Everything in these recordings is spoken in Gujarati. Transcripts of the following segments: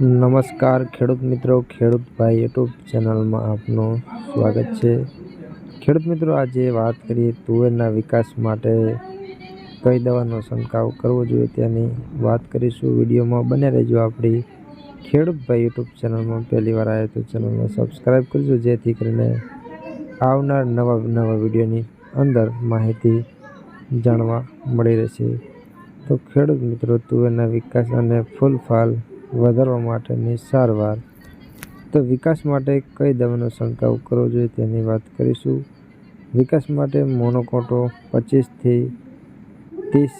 નમસ્કાર ખેડૂત મિત્રો, ખેડૂત ભાઈ યુટ્યુબ ચેનલમાં આપનું સ્વાગત છે. ખેડૂત મિત્રો, આજે વાત કરીએ તુવેરના વિકાસ માટે કઈ દવાનો છંટકાવ કરવો જોઈએ તેની વાત કરીશું. વિડીયોમાં બને રહેજો આપણી ખેડૂત ભાઈ યુટ્યુબ ચેનલમાં પહેલી વાર આવે તો ચેનલને સબસ્ક્રાઈબ કરજો, જેથી કરીને આવનાર નવા નવા વિડીયોની અંદર માહિતી જાણવા મળી રહેશે. તો ખેડૂત મિત્રો, તુવેરના વિકાસ અને ફૂલ ફાલ વધારવા માટેની સારવાર તો વિકાસ માટે કઈ દવાનો છંટકાવ કરવો જોઈએ તેની વાત કરીશું. વિકાસ માટે મોનોકોટો પચીસથી ત્રીસ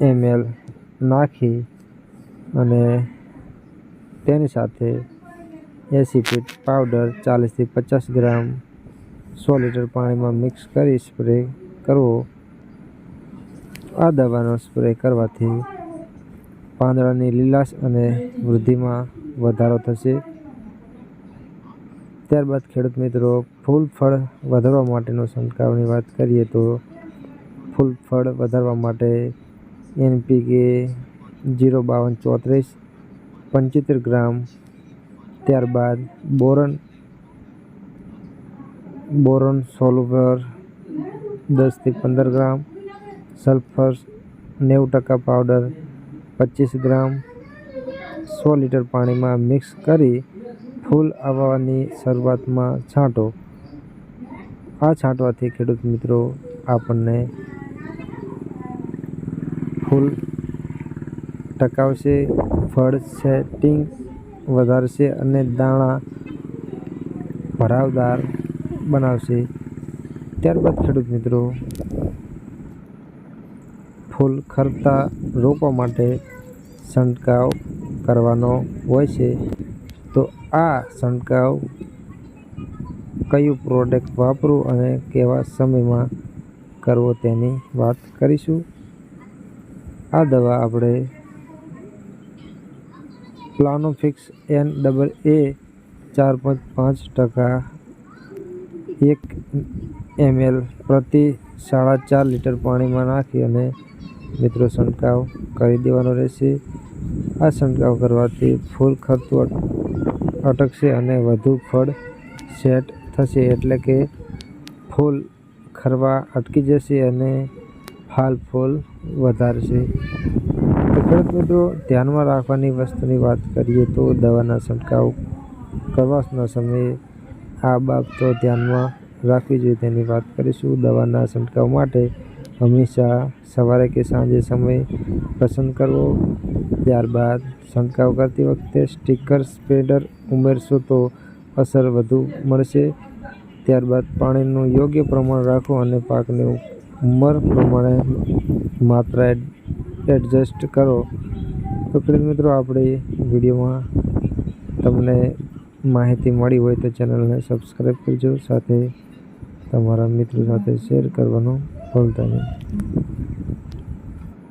એમએલ નાખી અને તેની સાથે એંસી પાવડર ચાલીસથી પચાસ ગ્રામ સો લીટર પાણીમાં મિક્સ કરી સ્પ્રે કરવો. આ દવાનો સ્પ્રે કરવાથી પાંદડાની લીલાશ અને વૃદ્ધિમાં વધારો થશે. ત્યારબાદ ખેડૂત મિત્રો, ફૂલ ફળ વધારવા માટેનો છંટકાવની વાત કરીએ તો ફૂલ ફળ વધારવા માટે એનપીકે જીરો બાવન ચોત્રીસ, પંચોતેર ગ્રામ, ત્યારબાદ બોરન, બોરોન સોલ્વર દસથી પંદર ગ્રામ સલ્ફર નેવું ટકા પાવડર પચીસ ગ્રામ સો લીટર પાણીમાં મિક્સ કરી ફૂલ આવવાની શરૂઆતમાં છાંટો. આ છાંટવાથી ખેડૂત મિત્રો આપણને ફૂલ ટકાવશે, ફળ સેટિંગ વધારશે અને દાણા ભરાવદાર બનાવશે. ત્યારબાદ ખેડૂત મિત્રો ફૂલ ખરતા રોકવા માટે છંટકાવ કરવાનો હોય છે. તો આ છંટકાવ કયું પ્રોડક્ટ વાપરવું અને કેવા સમયમાં કરવો તેની વાત કરીશું. આ દવા આપણે પ્લાનોફિક્સ એન ડબલ એ ચાર પોઈન્ટ પાંચ ટકા એક એમએલ પ્રતિ સાડા ચાર લીટર પાણીમાં નાખી અને મિત્રો છંટકાવ કરી દેવાનો રહેશે. આ છંટકાવ કરવાથી ફૂલ ખર્ચું અટકશે અને વધુ ફળ સેટ થશે એટલે કે ફૂલ ખરવા અટકી જશે અને ફાલ ફૂલ વધારશે. તો ખેડૂત મિત્રો, ધ્યાનમાં રાખવાની વસ્તુની વાત કરીએ તો દવાના છંટકાવ કરવાના સમયે આ બાબતો ધ્યાનમાં રાખવી જોઈએ. તેની વાત કરીશું દવાના છંટકાવ માટે હંમેશા સવારે કે સાંજે સમય પસંદ કરવો, ત્યારબાદ છંટકાવ કરતી વખતે સ્ટીકર સ્પ્રેડર ઉમેરશો તો અસર વધુ મળશે. ત્યારબાદ પાણીનું યોગ્ય પ્રમાણ રાખો અને પાકની ઉંમર પ્રમાણે માત્રા એડજસ્ટ કરો. તો ખેડૂત મિત્રો, આપણી વિડીયોમાં તમને માહિતી મળી હોય તો ચેનલને સબસ્ક્રાઈબ કરજો. સાથે તમારા મિત્રો સાથે શેર કરવાનું Hold on.